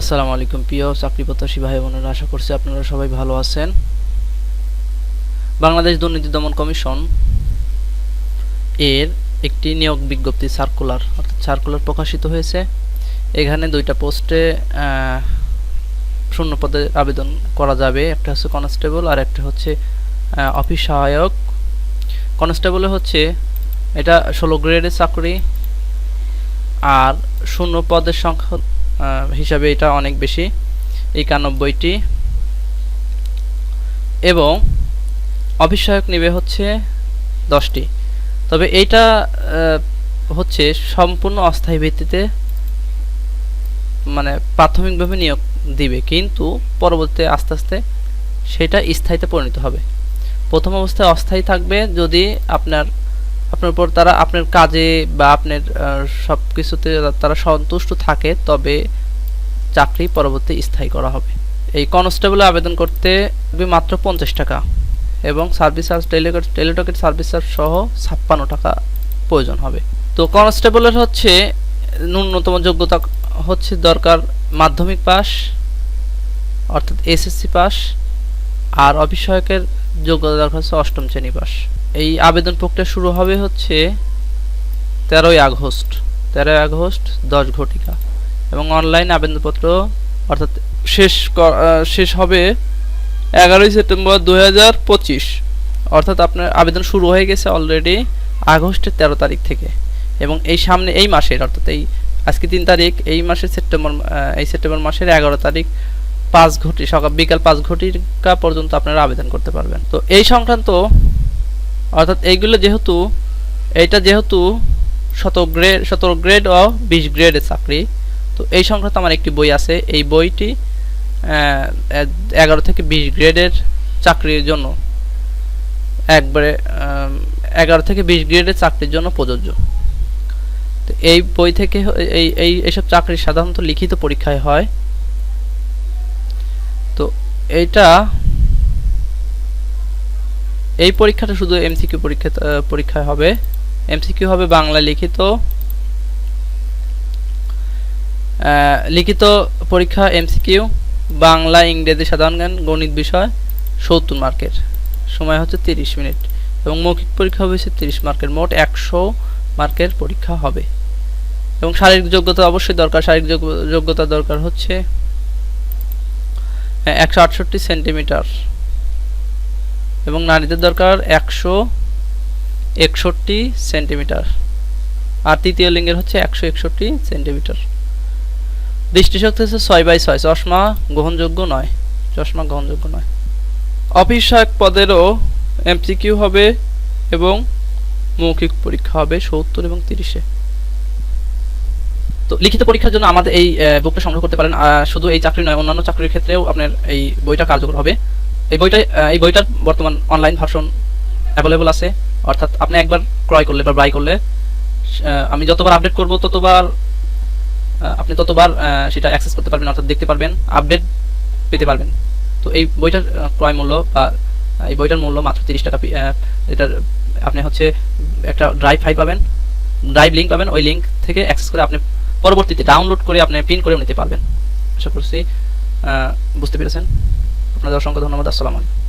আসসালামু আলাইকুম প্রিয় চাকরি প্রত্যাশী ভাই বোনেরা, আশা করছি আপনারা সবাই ভালো আছেন। বাংলাদেশ দুর্নীতি দমন কমিশন এর একটি নিয়োগ বিজ্ঞপ্তি সার্কুলার অর্থাৎ সার্কুলার প্রকাশিত হয়েছে। এখানে দুইটা পোস্টে শূন্য পদে আবেদন করা যাবে। একটা হচ্ছে কনস্টেবল আর একটা হচ্ছে অফিস সহায়ক। কনস্টেবলে হচ্ছে, এটা ষোলো গ্রেডের চাকরি। আর শূন্য পদের সংখ্যা হিসাবে এটা অনেক বেশি। একানব্বইটি। এবং সহায়ক নেবে হচ্ছে দশটি। তবে এইটা হচ্ছে সম্পূর্ণ অস্থায়ী ভিত্তিতে মানে প্রাথমিকভাবে নিয়োগ দিবে। কিন্তু পরবর্তীতে আস্তে আস্তে সেটা স্থায়ীতে পরিণত হবে। প্রথম অবস্থায় অস্থায়ী থাকবে যদি আপনার আপনার উপর তারা আপনার কাজে বা আপনার সব কিছুতে তারা সন্তুষ্ট থাকে, তবে চাকরি পরবর্তী স্থায়ী করা হবে। এই কনস্টেবলে আবেদন করতে মাত্র পঞ্চাশ টাকা এবং সার্ভিস চার্জ টেলিটক টেলিটকের সার্ভিস চার্জ সহ ছাপ্পান্ন টাকা প্রয়োজন হবে। তো কনস্টেবলের হচ্ছে ন্যূনতম যোগ্যতা হচ্ছে দরকার মাধ্যমিক পাস অর্থাৎ এসএসসি পাস আর অফিস সহায়কের যোগ্যতা দরকার হচ্ছে অষ্টম শ্রেণি পাস এই আবেদন প্রক্রিয়া শুরু হবে হচ্ছে তেরোই আগস্ট। তেরোই আগস্ট দশ ঘটিকা। এবং অনলাইন আবেদনপত্র অর্থাৎ শেষ শেষ হবে এগারোই সেপ্টেম্বর দু অর্থাৎ আপনার আবেদন শুরু হয়ে গেছে অলরেডি আগস্টের তেরো তারিখ থেকে। এবং এই সামনে এই মাসের, অর্থাৎ এই আজকে তিন তারিখ, এই মাসের সেপ্টেম্বর এই সেপ্টেম্বর মাসের এগারো তারিখ পাঁচ ঘটি, সকাল, বিকাল পাঁচ ঘটিকা পর্যন্ত আপনারা আবেদন করতে পারবেন। তো এই সংক্রান্ত, অর্থাৎ এইগুলো যেহেতু, এটা যেহেতু শত গ্রেড সতেরো গ্রেড ও বিশ গ্রেডের চাকরি। তো এই সংক্রান্ত আমার একটি বই আছে। এই বইটি এগারো থেকে বিশ গ্রেডের চাকরির জন্য। একবারে এগারো থেকে বিশ গ্রেডের চাকরির জন্য প্রযোজ্য। তো এই বই থেকে এই এই এইসব চাকরি সাধারণত লিখিত পরীক্ষায় হয়। তো এইটা, এই পরীক্ষাটা শুধু এমসিকিউ পরীক্ষা পরীক্ষায় হবে। এমসিকিউ হবে বাংলা লিখিত। লিখিত পরীক্ষা এমসিকিউ বাংলা, ইংরেজি, সাধারণ জ্ঞান, গণিত বিষয়, সত্তর মার্কের। সময় হচ্ছে তিরিশ মিনিট এবং মৌখিক পরীক্ষা হবে তিরিশ মার্কের। মোট একশো মার্কের পরীক্ষা হবে। এবং শারীরিক যোগ্যতা অবশ্যই দরকার। শারীরিক যোগ্য- যোগ্যতা দরকার হচ্ছে একশো আটষট্টি সেন্টিমিটার। এবং নারীদের দরকার একশো একষট্টি সেন্টিমিটার। আর তৃতীয় লিঙ্গের হচ্ছে একশো একষট্টি সেন্টিমিটার। দৃষ্টিশক্তি হচ্ছে ছয় বাই ছয়, চশমা গ্রহণযোগ্য নয়, চশমা গ্রহণযোগ্য নয়। অফিস সহায়ক পদেরও এমসিকিউ হবে এবং মৌখিক পরীক্ষা হবে সত্তর এবং তিরিশে। তো লিখিত পরীক্ষার জন্য আমাদের এই বুকটা সংগ্রহ করতে পারেন শুধু এই চাকরি নয়, অন্যান্য চাকরির ক্ষেত্রেও আপনার এই বইটা কার্যকর হবে। এই বইটা এই বইটার বর্তমান অনলাইন ভার্সন অ্যাভেলেবল আছে, অর্থাৎ আপনি একবার ক্রয় করলে বা বাই করলে আমি যতবার আপডেট করব ততবার আপনি ততবার সেটা অ্যাক্সেস করতে পারবেন, অর্থাৎ দেখতে পারবেন আপডেট পেতে পারবেন। তো এই বইটার ক্রয় মূল্য বা এই বইটার মূল্য মাত্র তিরিশ টাকা এটার, আপনি হচ্ছে একটা ড্রাইভ ফাইল পাবেন ড্রাইভ লিঙ্ক পাবেন, ওই লিঙ্ক থেকে অ্যাক্সেস করে আপনি পরবর্তীতে ডাউনলোড করে আপনি প্রিন্ট করে নিতে পারবেন। আশা করছি বুঝতে পেরেছেন। আপনাদের অসংখ্য ধন্যবাদ, আসসালামু আলাইকুম।